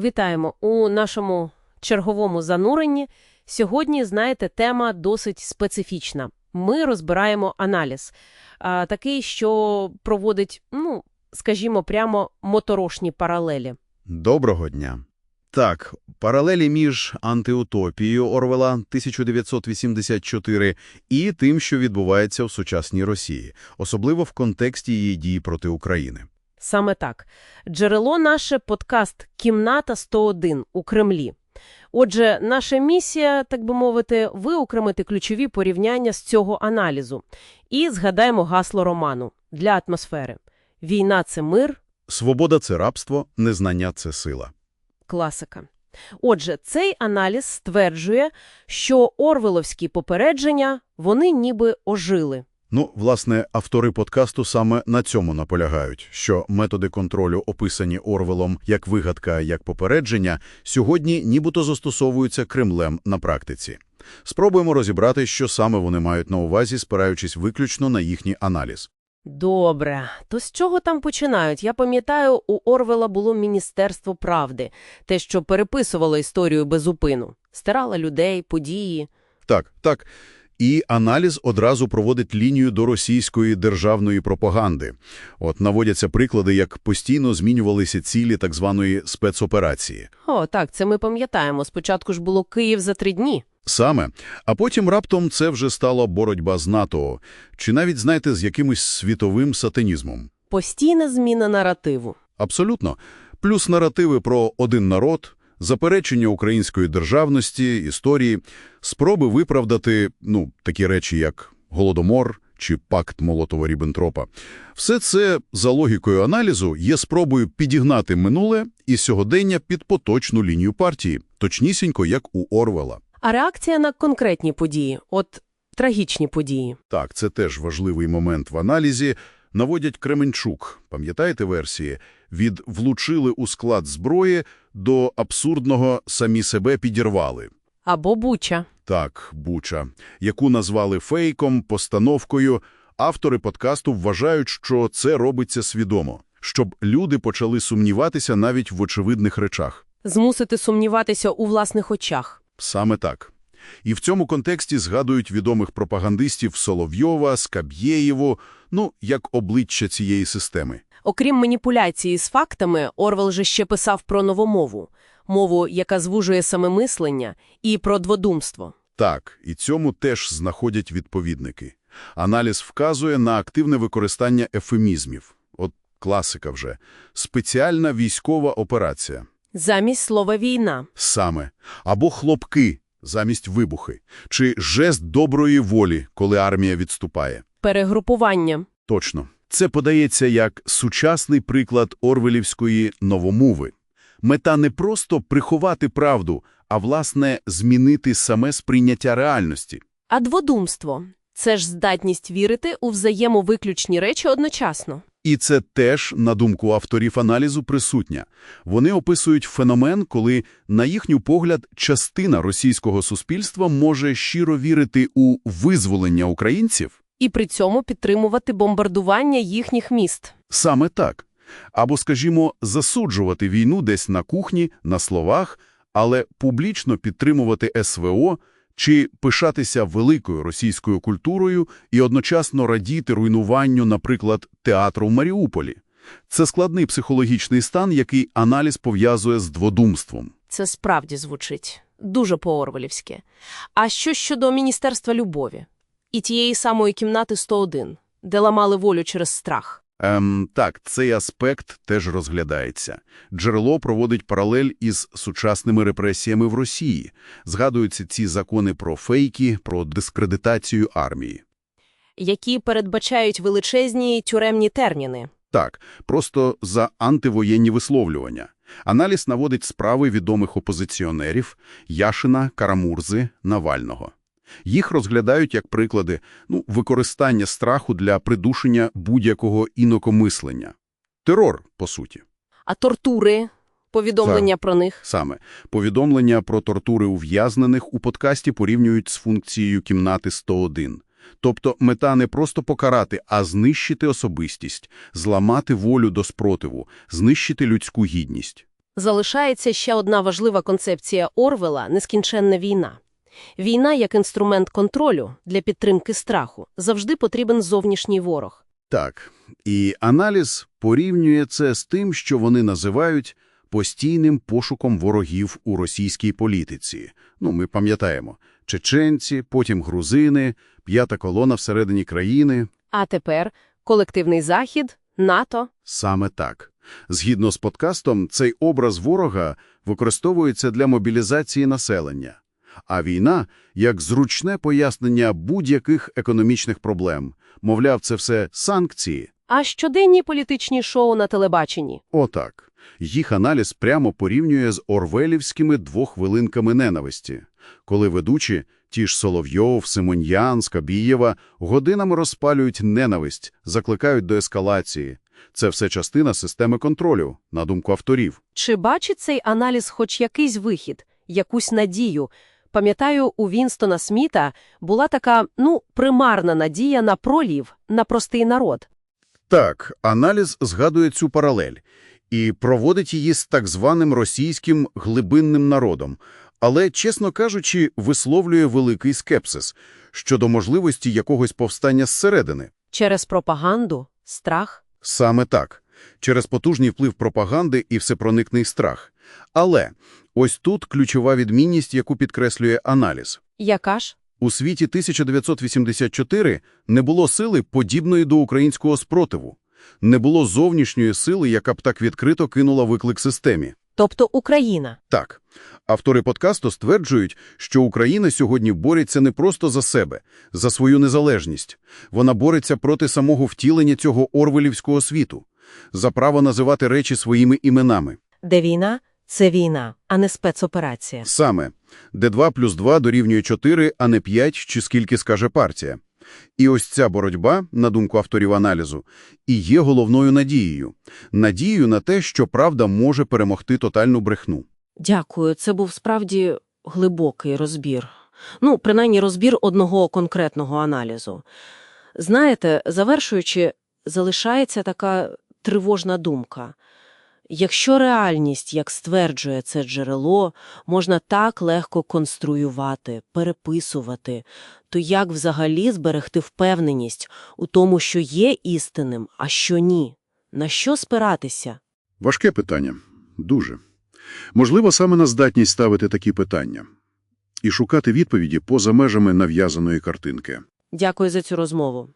Вітаємо у нашому черговому зануренні. Сьогодні, знаєте, тема досить специфічна. Ми розбираємо аналіз, такий, що проводить, ну, скажімо, прямо моторошні паралелі. Доброго дня. Так, паралелі між антиутопією Орвела 1984 і тим, що відбувається в сучасній Росії, особливо в контексті її дій проти України. Саме так. Джерело наше подкаст «Кімната 101» у Кремлі. Отже, наша місія, так би мовити, виокремити ключові порівняння з цього аналізу. І згадаємо гасло роману для атмосфери. Війна – це мир, Свобода – це рабство, незнання – це сила. класика. Отже, цей аналіз стверджує, що орвеловські попередження, вони ніби ожили. Ну, власне, автори подкасту саме на цьому наполягають, що методи контролю, описані Орвелом як вигадка, як попередження, сьогодні нібито застосовуються Кремлем на практиці. Спробуємо розібрати, що саме вони мають на увазі, спираючись виключно на їхній аналіз. Добре. То з чого там починають? Я пам'ятаю, у Орвела було Міністерство правди, те, що переписувало історію без упину, стирало людей, події. Так, так. І аналіз одразу проводить лінію до російської державної пропаганди. От наводяться приклади, як постійно змінювалися цілі так званої спецоперації. О, так, це ми пам'ятаємо. Спочатку ж було Київ за три дні. Саме. А потім раптом це вже стала боротьба з НАТО, чи навіть, знаєте, з якимось світовим сатанізмом. Постійна зміна наративу. Абсолютно. Плюс наративи про один народ, заперечення української державності, історії, спроби виправдати, ну, такі речі, як Голодомор чи пакт Молотова-Ріббентропа. Все це, за логікою аналізу, є спробою підігнати минуле і сьогодення під поточну лінію партії, точнісінько, як у Орвела. А реакція на конкретні події, от трагічні події. Так, це теж важливий момент в аналізі. Наводять Кременчук, пам'ятаєте версії? Від «влучили у склад зброї» до абсурдного «самі себе підірвали». Або Буча. Так, Буча, яку назвали фейком, постановкою. Автори подкасту вважають, що це робиться свідомо, щоб люди почали сумніватися навіть в очевидних речах. Змусити сумніватися у власних очах. Саме так. І в цьому контексті згадують відомих пропагандистів Соловйова, Скаб'єєву, ну, як обличчя цієї системи. Окрім маніпуляції з фактами, Орвел же ще писав про новомову. Мову, яка звужує саме мислення, і про дводумство. Так, і цьому теж знаходять відповідники. Аналіз вказує на активне використання ефемізмів. От класика вже. Спеціальна військова операція. Замість слова «війна». Саме. Або хлопки замість вибухи. Чи жест доброї волі, коли армія відступає. Перегрупування. Точно. Це подається як сучасний приклад орвелівської новомови. Мета не просто приховати правду, а, власне, змінити саме сприйняття реальності. А дводумство – це ж здатність вірити у взаємовиключні речі одночасно. І це теж, на думку авторів аналізу, присутня. Вони описують феномен, коли, на їхню погляд, частина російського суспільства може щиро вірити у визволення українців. І при цьому підтримувати бомбардування їхніх міст. Саме так. Або, скажімо, засуджувати війну десь на кухні, на словах, але публічно підтримувати СВО чи пишатися великою російською культурою і одночасно радіти руйнуванню, наприклад, театру в Маріуполі. Це складний психологічний стан, який аналіз пов'язує з дводумством. Це справді звучить дуже по-орвелівськи. А що щодо Міністерства любові? І тієї самої кімнати 101, де ламали волю через страх. Ем, так, цей аспект теж розглядається. Джерело проводить паралель із сучасними репресіями в Росії. Згадуються ці закони про фейки, про дискредитацію армії. які передбачають величезні тюремні терміни. Так, просто за антивоєнні висловлювання. Аналіз наводить справи відомих опозиціонерів Яшина, Карамурзи, Навального. Їх розглядають як приклади ну, використання страху для придушення будь-якого інокомислення. Терор, по суті. А тортури, повідомлення про них. Саме. Повідомлення про тортури ув'язнених у подкасті порівнюють з функцією кімнати 101. Тобто мета не просто покарати, а знищити особистість, зламати волю до спротиву, знищити людську гідність. Залишається ще одна важлива концепція Орвела – нескінченна війна. Війна як інструмент контролю для підтримки страху. Завжди потрібен зовнішній ворог. Так, і аналіз порівнює це з тим, що вони називають постійним пошуком ворогів у російській політиці. Ну, ми пам'ятаємо, чеченці, потім грузини, п'ята колона всередині країни. А тепер колективний захід, НАТО. Саме так. Згідно з подкастом, цей образ ворога використовується для мобілізації населення, а війна – як зручне пояснення будь-яких економічних проблем. Мовляв, це все санкції. А щоденні політичні шоу на телебаченні. Отак. Їх аналіз прямо порівнює з орвелівськими двохвилинками ненависті, коли ведучі, ті ж Соловйов, Симоньян, Скабієва, годинами розпалюють ненависть, закликають до ескалації. Це все частина системи контролю, на думку авторів. Чи бачить цей аналіз хоч якийсь вихід, якусь надію? Пам'ятаю, у Вінстона Сміта була така, ну, примарна надія на пролів, на простий народ. Так, аналіз згадує цю паралель і проводить її з так званим російським глибинним народом, але, чесно кажучи, висловлює великий скепсис щодо можливості якогось повстання зсередини. Через пропаганду, страх. Саме так. Через потужний вплив пропаганди і всепроникний страх. Але ось тут ключова відмінність, яку підкреслює аналіз. Яка ж? У світі 1984 не було сили, подібної до українського спротиву. Не було зовнішньої сили, яка б так відкрито кинула виклик системі. Тобто Україна. Так, автори подкасту стверджують, що Україна сьогодні бореться не просто за себе, за свою незалежність. Вона бореться проти самого втілення цього орвелівського світу, за право називати речі своїми іменами. Де війна – це війна, а не спецоперація. Саме, де 2 плюс 2 дорівнює 4, а не 5, чи скільки скаже партія. І ось ця боротьба, на думку авторів аналізу, і є головною надією. Надією на те, що правда може перемогти тотальну брехну. Дякую, це був справді глибокий розбір. Ну, принаймні розбір одного конкретного аналізу. Знаєте, завершуючи, залишається така тривожна думка. Якщо реальність, як стверджує це джерело, можна так легко конструювати, переписувати, то як взагалі зберегти впевненість у тому, що є істинним, а що ні? На що спиратися? Важке питання. Дуже. Можливо, саме на здатність ставити такі питання і шукати відповіді поза межами нав'язаної картинки. Дякую за цю розмову.